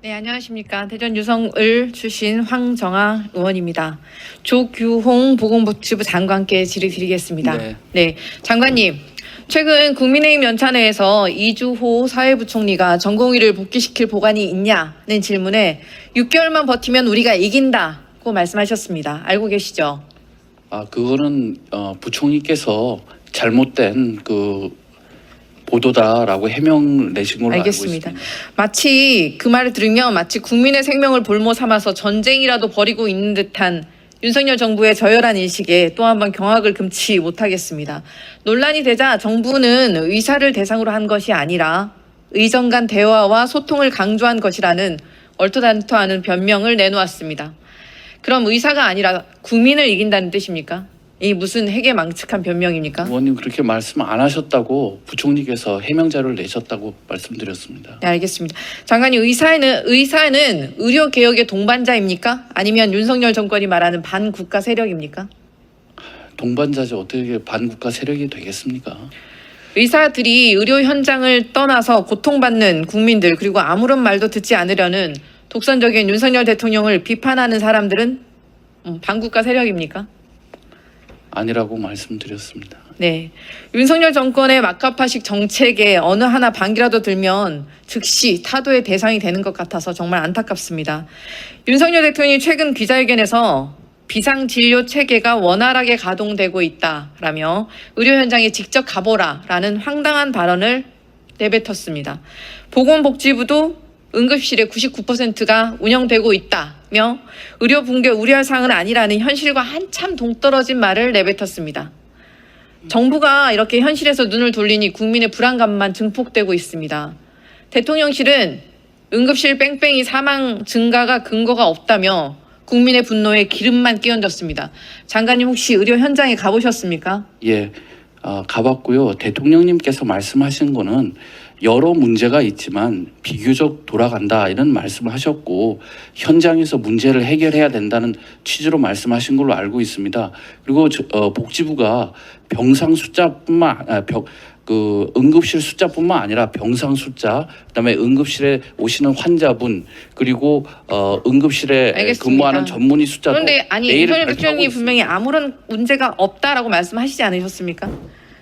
네, 안녕하십니까. 대전 유성을 출신 황정아 의원입니다. 조규홍 보건복지부 장관께 질의 드리겠습니다. 네. 네, 장관님. 최근 국민의힘 연찬회에서 이주호 사회부총리가 전공의를 복귀시킬 보관이 있냐는 질문에 6개월만 버티면 우리가 이긴다고 말씀하셨습니다. 알고 계시죠? 아 그거는 어, 부총리께서 잘못된 그 보도다라고 해명 내신 걸로 알겠습니다. 알고 있습니다. 마치 그 말을 들으면 마치 국민의 생명을 볼모 삼아서 전쟁이라도 벌이고 있는 듯한 윤석열 정부의 저열한 인식에 또 한 번 경악을 금치 못하겠습니다. 논란이 되자 정부는 의사를 대상으로 한 것이 아니라 의정 간 대화와 소통을 강조한 것이라는 얼토당토하는 변명을 내놓았습니다. 그럼 의사가 아니라 국민을 이긴다는 뜻입니까? 이 무슨 핵에 망측한 변명입니까? 의원님 그렇게 말씀 안 하셨다고 부총리께서 해명 자료를 내셨다고 말씀드렸습니다. 네, 알겠습니다. 장관님 의사는 의사는 의료 개혁의 동반자입니까? 아니면 윤석열 정권이 말하는 반국가 세력입니까? 동반자지 어떻게 반국가 세력이 되겠습니까? 의사들이 의료 현장을 떠나서 고통받는 국민들 그리고 아무런 말도 듣지 않으려는 독선적인 윤석열 대통령을 비판하는 사람들은 음, 반국가 세력입니까? 아니라고 말씀드렸습니다. 네. 윤석열 정권의 막가파식 정책에 어느 하나 반기라도 들면 즉시 타도의 대상이 되는 것 같아서 정말 안타깝습니다. 윤석열 대통령이 최근 기자회견에서 비상 진료 체계가 원활하게 가동되고 있다라며 의료 현장에 직접 가보라라는 황당한 발언을 내뱉었습니다. 보건복지부도 응급실의 99%가 운영되고 있다며 의료 붕괴 우려할 사항은 아니라는 현실과 한참 동떨어진 말을 내뱉었습니다. 정부가 이렇게 현실에서 눈을 돌리니 국민의 불안감만 증폭되고 있습니다. 대통령실은 응급실 뺑뺑이 사망 증가가 근거가 없다며 국민의 분노에 기름만 끼얹었습니다. 장관님 혹시 의료 현장에 가보셨습니까? 예, 아, 가봤고요. 대통령님께서 말씀하신 거는 여러 문제가 있지만 비교적 돌아간다 이런 말씀을 하셨고 현장에서 문제를 해결해야 된다는 취지로 말씀하신 걸로 알고 있습니다. 그리고 저, 어, 복지부가 병상 숫자뿐만 아, 병, 그 응급실 숫자뿐만 아니라 병상 숫자 그다음에 응급실에 오시는 환자분 그리고 어, 응급실에 알겠습니다. 근무하는 전문의 숫자도 그런데 아니 매일 윤석열 발표하고 있습니다. 분명히 아무런 문제가 없다라고 말씀하시지 않으셨습니까?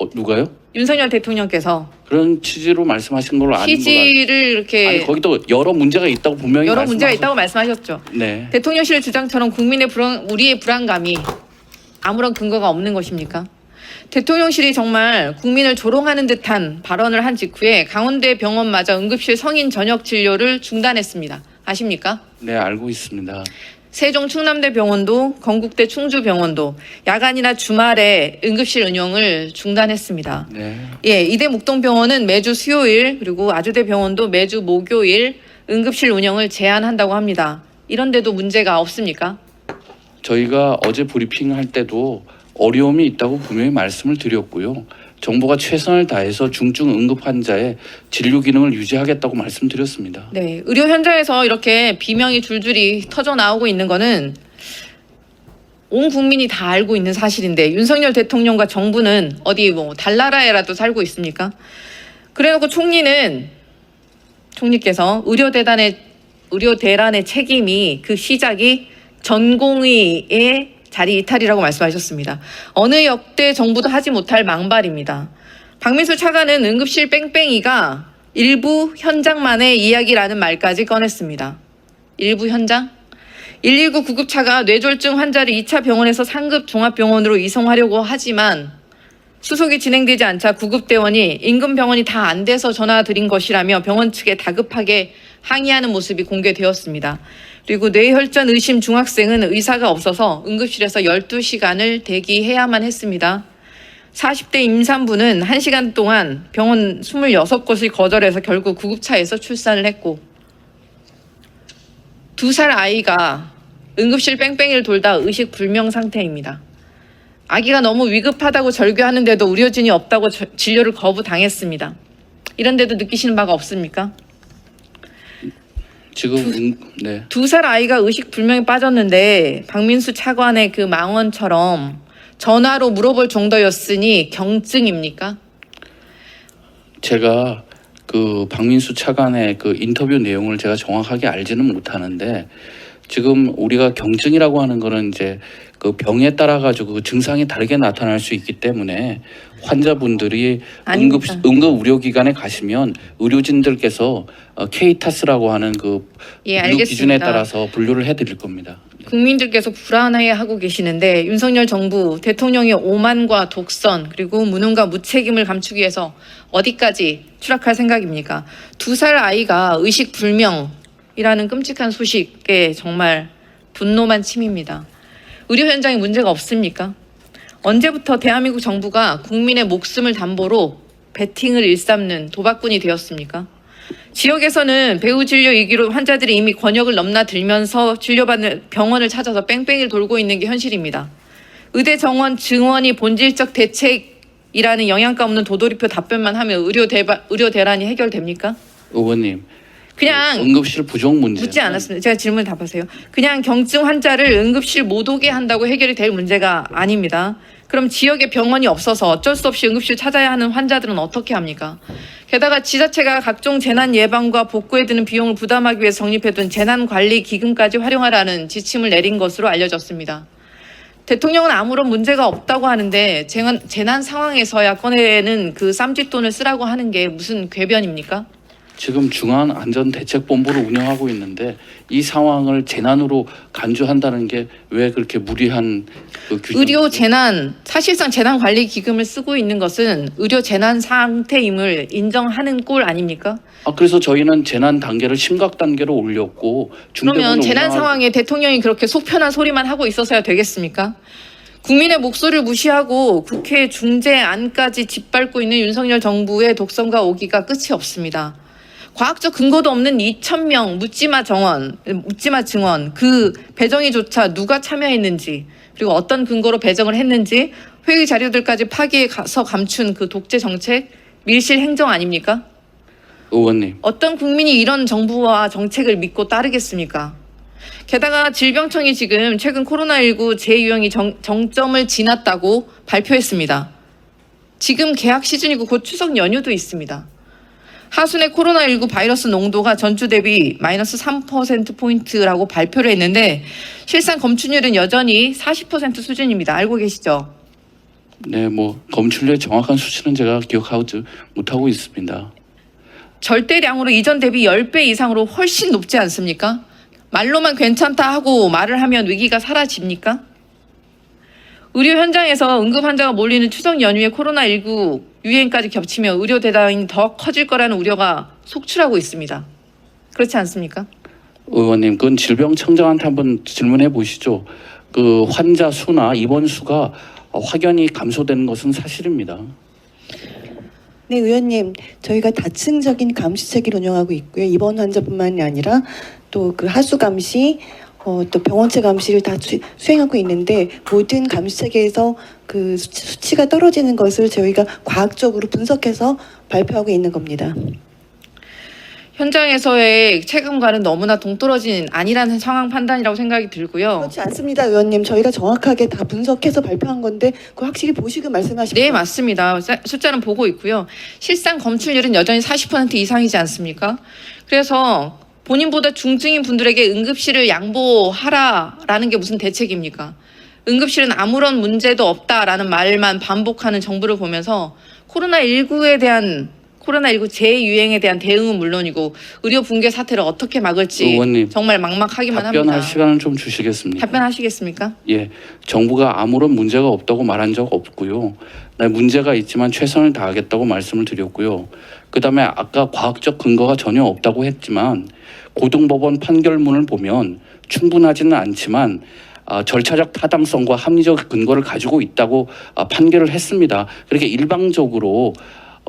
어, 누가요? 윤석열 대통령께서 그런 취지로 말씀하신 걸로 아는 취지를 이렇게 아니 거기도 여러 문제가 있다고 분명히 여러 문제가 있다고 말씀하셨죠. 네. 대통령실 주장처럼 국민의 불안, 우리의 불안감이 아무런 근거가 없는 것입니까? 대통령실이 정말 국민을 조롱하는 듯한 발언을 한 직후에 강원대 병원마저 응급실 성인 전역 진료를 중단했습니다. 아십니까? 네 알고 있습니다. 세종 충남대 병원도 건국대 충주 병원도 야간이나 주말에 응급실 운영을 중단했습니다. 네. 예, 이대 목동병원은 매주 수요일 그리고 아주대 병원도 매주 목요일 응급실 운영을 제한한다고 합니다. 이런데도 문제가 없습니까? 저희가 어제 브리핑 할 때도 어려움이 있다고 분명히 말씀을 드렸고요. 정부가 최선을 다해서 중증 응급 환자의 진료 기능을 유지하겠다고 말씀드렸습니다. 네, 의료 현장에서 이렇게 비명이 줄줄이 터져 나오고 있는 거는 온 국민이 다 알고 있는 사실인데 윤석열 대통령과 정부는 어디 뭐 달나라에라도 살고 있습니까? 그래놓고 총리는 총리께서 의료 대단의 의료 대란의 책임이 그 시작이 전공의의 자리 이탈이라고 말씀하셨습니다. 어느 역대 정부도 하지 못할 망발입니다. 박민수 차관은 응급실 뺑뺑이가 일부 현장만의 이야기라는 말까지 꺼냈습니다. 일부 현장? 119 구급차가 뇌졸중 환자를 2차 병원에서 상급 종합병원으로 이송하려고 하지만 수속이 진행되지 않자 구급대원이 인근 병원이 다 안 돼서 전화 드린 것이라며 병원 측에 다급하게 항의하는 모습이 공개되었습니다. 그리고 뇌혈전 의심 중학생은 의사가 없어서 응급실에서 12시간을 대기해야만 했습니다. 40대 임산부는 1시간 동안 병원 26곳을 거절해서 결국 구급차에서 출산을 했고 두 살 아이가 응급실 뺑뺑이를 돌다 의식 불명 상태입니다. 아기가 너무 위급하다고 절규하는데도 의료진이 없다고 저- 진료를 거부당했습니다. 이런데도 느끼시는 바가 없습니까? 지금 응, 네. 두 살 아이가 의식 불명에 빠졌는데 박민수 차관의 그 망언처럼 전화로 물어볼 정도였으니 경증입니까? 제가 그 박민수 차관의 그 인터뷰 내용을 제가 정확하게 알지는 못하는데 지금 우리가 경증이라고 하는 거는 이제 그 병에 따라 가지고 그 증상이 다르게 나타날 수 있기 때문에 환자분들이 응급 아닙니다. 응급 의료기관에 가시면 의료진들께서 어, 케이타스라고 하는 그 예, 분류 기준에 알겠습니다. 따라서 분류를 해드릴 겁니다. 국민들께서 불안해하고 계시는데 윤석열 정부 대통령의 오만과 독선 그리고 무능과 무책임을 감추기 위해서 어디까지 추락할 생각입니까? 두 살 아이가 의식 불명이라는 끔찍한 소식에 정말 분노만 침입니다. 의료 현장에 문제가 없습니까? 언제부터 대한민국 정부가 국민의 목숨을 담보로 베팅을 일삼는 도박꾼이 되었습니까? 지역에서는 배후 진료 위기로 환자들이 이미 권역을 넘나들면서 진료받는 병원을 찾아서 뺑뺑이를 돌고 있는 게 현실입니다. 의대 정원 증원이 본질적 대책이라는 영양가 없는 도돌이표 답변만 하면 의료 대바, 의료 대란이 해결됩니까? 의원님 그냥 응급실 부족 문제 묻지 않았습니다. 제가 질문 답하세요. 그냥 경증 환자를 응급실 못 오게 한다고 해결이 될 문제가 아닙니다. 그럼 지역에 병원이 없어서 어쩔 수 없이 응급실 찾아야 하는 환자들은 어떻게 합니까? 게다가 지자체가 각종 재난 예방과 복구에 드는 비용을 부담하기 위해 성립해둔 재난 관리 기금까지 활용하라는 지침을 내린 것으로 알려졌습니다. 대통령은 아무런 문제가 없다고 하는데 재난, 재난 상황에서야 꺼내는 그 쌈짓돈을 쓰라고 하는 게 무슨 궤변입니까? 지금 중앙안전대책본부를 운영하고 있는데 이 상황을 재난으로 간주한다는 게 왜 그렇게 무리한 그 규정? 의료 재난 사실상 재난 관리 기금을 쓰고 있는 것은 의료 재난 상태임을 인정하는 꼴 아닙니까? 아 그래서 저희는 재난 단계를 심각 단계로 올렸고 그러면 재난 상황에 대통령이 그렇게 속편한 소리만 하고 있어서야 되겠습니까? 국민의 목소리를 무시하고 국회 중재안까지 짓밟고 있는 윤석열 정부의 독선과 오기가 끝이 없습니다. 과학적 근거도 없는 2,000명 묻지마 정원, 묻지마 증원 그 배정에조차 누가 참여했는지 그리고 어떤 근거로 배정을 했는지 회의 자료들까지 파기에 가서 감춘 그 독재 정책 밀실 행정 아닙니까? 의원님 어떤 국민이 이런 정부와 정책을 믿고 따르겠습니까? 게다가 질병청이 지금 최근 코로나19 재유행이 정, 정점을 지났다고 발표했습니다. 지금 개학 시즌이고 곧 추석 연휴도 있습니다. 하순의 코로나19 바이러스 농도가 전주 대비 마이너스 3%포인트라고 발표를 했는데 실상 검출률은 여전히 40% 수준입니다. 알고 계시죠? 네 뭐 검출률의 정확한 수치는 제가 기억하지 못하고 있습니다. 절대량으로 이전 대비 10배 이상으로 훨씬 높지 않습니까? 말로만 괜찮다 하고 말을 하면 위기가 사라집니까? 의료 현장에서 응급 환자가 몰리는 추석 연휴에 코로나19 유행까지 겹치며 의료 대란이 더 커질 거라는 우려가 속출하고 있습니다. 그렇지 않습니까? 의원님 그건 질병청장한테 한번 질문해 보시죠. 그 환자 수나 입원 수가 확연히 감소되는 것은 사실입니다. 네, 의원님, 저희가 다층적인 감시 체계를 운영하고 있고요. 입원 환자뿐만이 아니라 또 그 하수 감시, 어, 또 병원체 감시를 다 수, 수행하고 있는데 모든 감시 체계에서 그 수치, 수치가 떨어지는 것을 저희가 과학적으로 분석해서 발표하고 있는 겁니다. 현장에서의 체감과는 너무나 동떨어진 아니라는 상황 판단이라고 생각이 들고요. 그렇지 않습니다, 의원님. 저희가 정확하게 다 분석해서 발표한 건데 그 확실히 보시고 말씀하십시오. 네, 맞습니다. 사- 숫자는 보고 있고요. 실상 검출률은 여전히 40% 이상이지 않습니까? 그래서 본인보다 중증인 분들에게 응급실을 양보하라라는 게 무슨 대책입니까? 응급실은 아무런 문제도 없다라는 말만 반복하는 정부를 보면서 코로나19에 대한 코로나19 재유행에 대한 대응은 물론이고 의료 붕괴 사태를 어떻게 막을지 의원님, 정말 막막하기만 답변할 합니다. 시간을 좀 주시겠습니까? 답변하시겠습니까? 예, 정부가 아무런 문제가 없다고 말한 적 없고요. 네, 문제가 있지만 최선을 다하겠다고 말씀을 드렸고요. 그다음에 아까 과학적 근거가 전혀 없다고 했지만 고등법원 판결문을 보면 충분하지는 않지만 아, 절차적 타당성과 합리적 근거를 가지고 있다고 아, 판결을 했습니다. 그렇게 일방적으로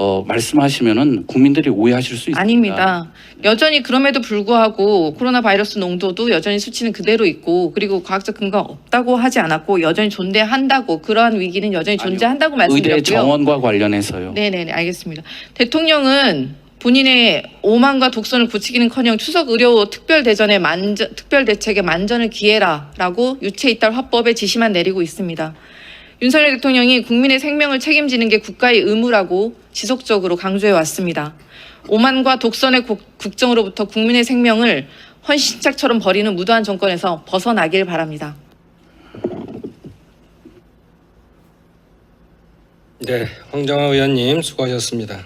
어, 말씀하시면은 국민들이 오해하실 수 있습니다. 아닙니다. 여전히 그럼에도 불구하고 코로나 바이러스 농도도 여전히 수치는 그대로 있고 그리고 과학적 근거가 없다고 하지 않았고 여전히 존재한다고 그러한 위기는 여전히 아니요. 존재한다고 의대 말씀드렸고요. 정원과 관련해서요. 네네네 알겠습니다. 대통령은 본인의 오만과 독선을 굳히기는커녕 추석 의료 특별 대전의 만전 특별 대책의 만전을 기해라라고 유체 이탈 화법에 지시만 내리고 있습니다. 윤석열 대통령이 국민의 생명을 책임지는 게 국가의 의무라고 지속적으로 강조해 왔습니다. 오만과 독선의 국- 국정으로부터 국민의 생명을 헌신짝처럼 버리는 무도한 정권에서 벗어나길 바랍니다. 네, 황정화 의원님 수고하셨습니다.